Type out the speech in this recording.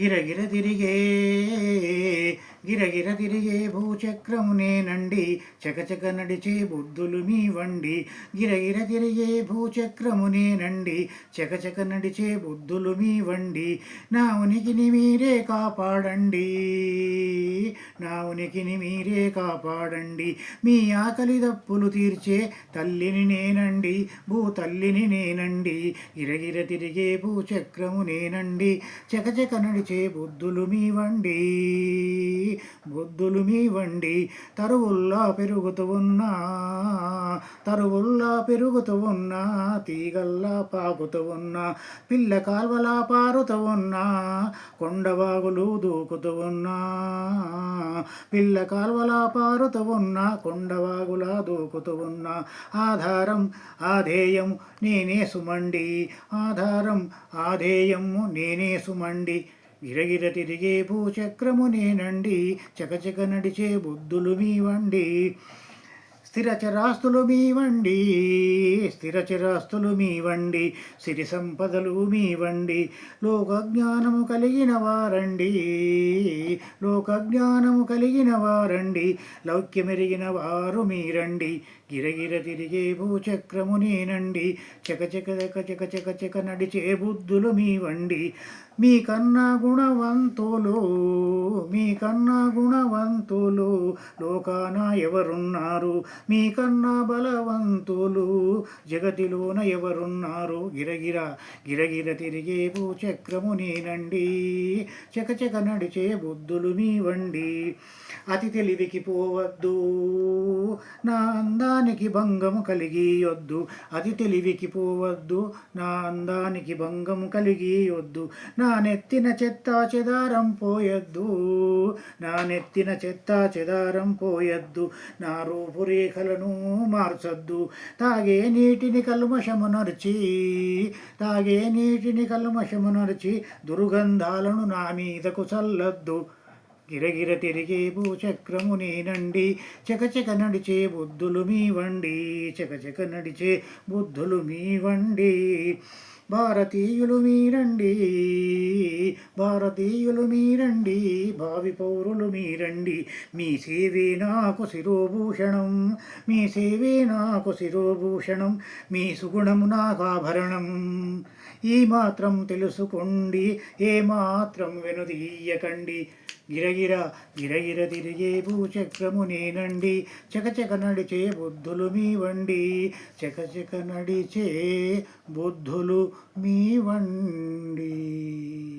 గిరగిర తిరిగే గిరగిర తిరిగే భూచక్రము నేనండి చకచక నడిచే బుద్ధులు మీ వండి. గిరగిర తిరిగే భూచక్రము నేనండి చకచక నడిచే బుద్ధులు మీ వండి. నా ఉనికిని మీరే కాపాడండి నా ఉనికిని మీరే కాపాడండి. మీ ఆకలి దప్పులు తీర్చే తల్లిని నేనండి భూ తల్లిని నేనండి గిరగిర తిరిగే భూచక్రము నేనండి చకచక నడిచే బుద్ధులు మీ వండి బుద్ధులు మీ వండి తరువుల్లా పెరుగుతూ ఉన్నా తరువుల్లా పెరుగుతూ ఉన్నా తీగల్లా పాకుతూ ఉన్నా పిల్ల కాల్వలా పారుతూ ఉన్నా కొండవాగులు దూకుతూ ఉన్నా పిల్ల కాల్వలా పారుతూ ఉన్నా కొండవాగులా దూకుతూ ఉన్నా ఆధారం ఆధేయం నేనే సుమండి ఆధారం ఆధేయము నేనే సుమండి గిరగిర తిరిగే భూచక్రము నేనండి చకచక నడిచే బుద్ధులు మీవండి స్థిరచరాస్తులు మీవండి స్థిరచరాస్తులు మీవండి సిరి సంపదలు మీవండి లోకజ్ఞానము కలిగిన వారండి లోకజ్ఞానము కలిగిన వారండి లౌక్యమెరిగిన వారు మీరండి గిరగిర తిరిగే భూచక్రము నేనండి చకచక చక చక చక నడిచే బుద్ధులు మీ కన్నా గుణవంతులు మీకన్నా గుణవంతులు లోకాన ఎవరున్నారు? మీ కన్నా బలవంతులు జగతిలోన ఎవరున్నారు? గిరగిర గిరగిర తిరిగే భూచక్రము నేనండి. చకచక నడిచే బుద్ధులు మీవండి. అతి తెలివికి పోవద్దు. నా అందానికి భంగము కలిగియొద్దు. అతి తెలివికి పోవద్దు. నా అందానికి భంగము కలిగియొద్దు. నా నెత్తిన చెత్త చెదారం పోయద్దు. నా నెత్తిన చెత్త చెదారం పోయద్దు. నా రూపురేఖలను మార్చద్దు. తాగే నీటిని కల్మషము నరిచి తాగే నీటిని కల్మషము నరిచి దుర్గంధాలను నా మీదకు చల్లద్దు. గిరగిర తిరిగే భూచక్రము నేనండి చకచక నడిచే బుద్ధులు మీ వండి చకచక నడిచే బుద్ధులు మీ వండి. భారతీయులు మీరండి భారతీయులు మీరండి భావి పౌరులు మీరండి మీ సేవే నాకు శిరోభూషణం మీ సేవే నాకు శిరోభూషణం మీ సుగుణము నాకు ఆభరణం. ఈ మాత్రం తెలుసుకోండి ఏ మాత్రం వెనుదీయకండి. గిరగిర గిరగిర తిరిగే భూచక్రము నేనండి చకచక నడిచే బుద్ధులు మీ వండి చకచక నడిచే బుద్ధులు మీ వండి.